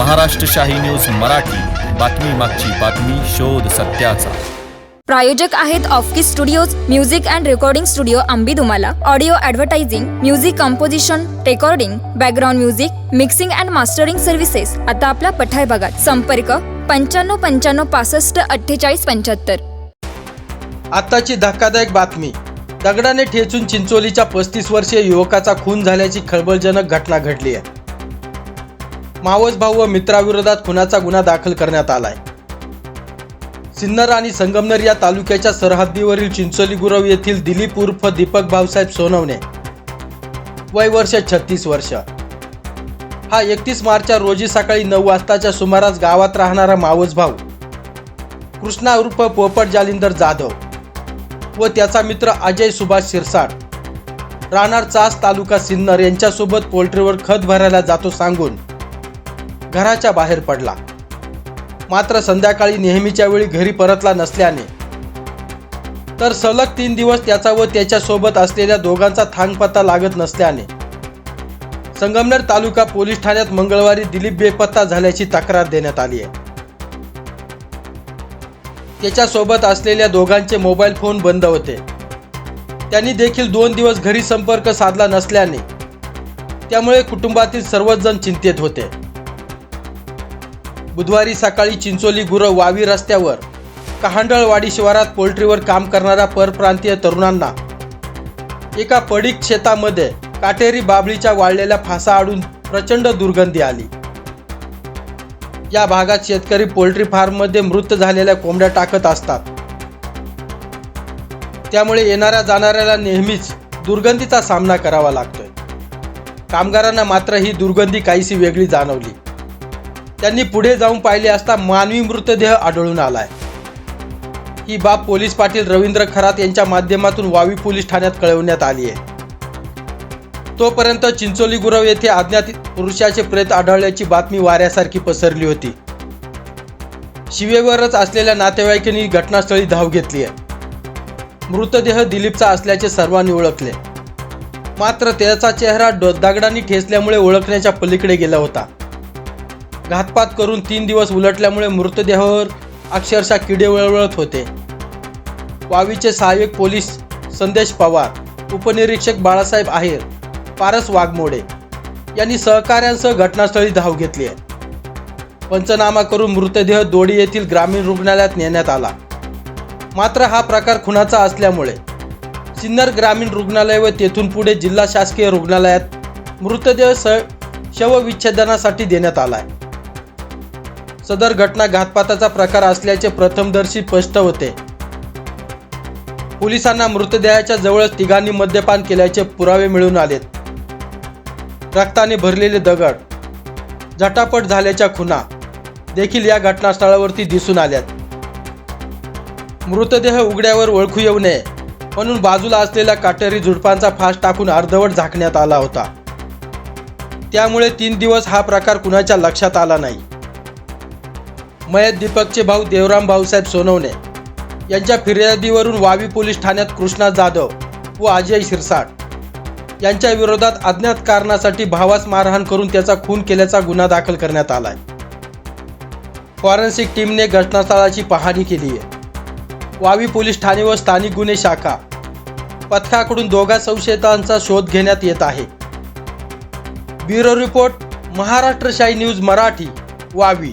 महाराष्ट्र शाही न्यूज मराठी. बातमी मागची बातमी शोध सत्याचा. प्रायोजक आहेत ऑफकिस studios music and recording studio Ambi Dumala audio advertising music composition recording background music mixing and mastering services आता आपल्या पठार भागात संपर्क पंच्याण्णव पंच्याण्णव पासष्ट अठ्ठेचाळीस पंच्याहत्तर. आत्ताची धक्कादायक बातमी. दगडाने ठेचून चिंचोलीच्या पस्तीस वर्षीय युवकाचा खून झाल्याची खळबळजनक घटना घडली आहे. मावस भाऊ व मित्राविरोधात खुनाचा गुन्हा दाखल करण्यात आलाय. सिन्नर आणि संगमनेर या तालुक्याच्या सरहद्दीवरील चिंचोली गुरव येथील दिलीप उर्फ दीपक भाऊसाहेब सोनवणे. वय वर्ष छत्तीस वर्ष. हा एकतीस मार्चच्या रोजी सकाळी नऊ वाजताच्या सुमारास गावात राहणारा मावस भाऊ कृष्णा उर्फ पोपट जालिंदर जाधव व त्याचा मित्र अजय सुभाष शिरसाट राहणार चास तालुका सिन्नर यांच्यासोबत पोल्ट्रीवर खत भरायला जातो सांगून घराच्या बाहेर पडला. मात्र संध्याकाळी नेहमीच्या वेळी घरी परतला नसल्याने. तर सलग तीन दिवस त्याचा व त्याच्यासोबत असलेल्या दोघांचा थांगपत्ता लागत नसल्याने. संगमनेर तालुका पोलीस ठाण्यात मंगळवारी दिलीप बेपत्ता झाल्याची तक्रार देण्यात आली आहे. त्याच्यासोबत असलेल्या दोघांचे मोबाईल फोन बंद होते. त्यांनी देखील दोन दिवस घरी संपर्क साधला नसल्याने. त्यामुळे कुटुंबातील सर्वच जण चिंतेत होते. बुधवारी सकाळी चिंचोली गुरव वावी रस्त्यावर कहांडळवाडी शिवारात पोल्ट्रीवर काम करणाऱ्या परप्रांतीय तरुणांना. एका पडीक शेतामध्ये काटेरी बाबळीच्या वाळलेल्या फासा आडून प्रचंड दुर्गंधी आली. या भागात शेतकरी पोल्ट्री फार्ममध्ये मृत झालेल्या कोंबड्या टाकत असतात. त्यामुळे येणाऱ्या जाणाऱ्याला नेहमीच दुर्गंधीचा सामना करावा लागतोय. कामगारांना मात्र ही दुर्गंधी काहीशी वेगळी जाणवली. त्यांनी पुढे जाऊन पाहिले असता मानवी मृतदेह आढळून आलाय. ही बाब पोलीस पाटील रवींद्र खरात यांच्या माध्यमातून वावी पोलीस ठाण्यात कळवण्यात आली आहे. तोपर्यंत चिंचोली गुरव येथे अज्ञात पुरुषाचे प्रेत आढळल्याची बातमी वाऱ्यासारखी पसरली होती. शिवेवरच असलेल्या नातेवाईकांनी घटनास्थळी धाव घेतली आहे. मृतदेह दिलीपचा असल्याचे सर्वांनी ओळखले. मात्र त्याचा चेहरा ड- दगडांनी ठेचल्यामुळे ओळखण्याच्या पलीकडे गेला होता. घातपात करून तीन दिवस उलटल्यामुळे मृतदेहावर अक्षरशः किडे वळवळत होते. वावीचे सहाय्यक पोलीस संदेश पवार उपनिरीक्षक बाळासाहेब आहेर पारस वाघमोडे यांनी सहकाऱ्यांसह घटनास्थळी धाव घेतली आहे. पंचनामा करून मृतदेह दोडी येथील ग्रामीण रुग्णालयात नेण्यात आला. मात्र हा प्रकार खुनाचा असल्यामुळे सिन्नर ग्रामीण रुग्णालय व तेथून पुढे जिल्हा शासकीय रुग्णालयात मृतदेह स शवविच्छेदनासाठी देण्यात आला आहे सदर घटना घातपाताचा प्रकार असल्याचे प्रथमदर्शी स्पष्ट होते. पोलिसांना मृतदेहाच्या जवळच तिघांनी मद्यपान केल्याचे पुरावे मिळून आलेत. रक्ताने भरलेले दगड झटापट झाल्याच्या खुना देखील या घटनास्थळावरती दिसून आल्यात. मृतदेह उघड्यावर ओळखू येऊ नये म्हणून बाजूला असलेल्या काटेरी झुडपांचा फास टाकून अर्धवट झाकण्यात आला होता. त्यामुळे तीन दिवस हा प्रकार कुणाच्या लक्षात आला नाही. मयत दीपकचे भाऊ देवराम भाऊसाहेब सोनवणे यांच्या फिर्यादीवरून वावी पोलीस ठाण्यात कृष्णा जाधव व अजय शिरसाट. यांच्या विरोधात अज्ञात कारणासाठी भावास मारहाण करून त्याचा खून केल्याचा गुन्हा दाखल करण्यात आलाय. फॉरेन्सिक टीमने घटनास्थळाची पाहणी केली आहे. वावी पोलीस ठाणे व स्थानिक गुन्हे शाखा पथकाकडून दोघा संशयितांचा शोध घेण्यात येत आहे. ब्युरो रिपोर्ट महाराष्ट्र शाही न्यूज मराठी वावी.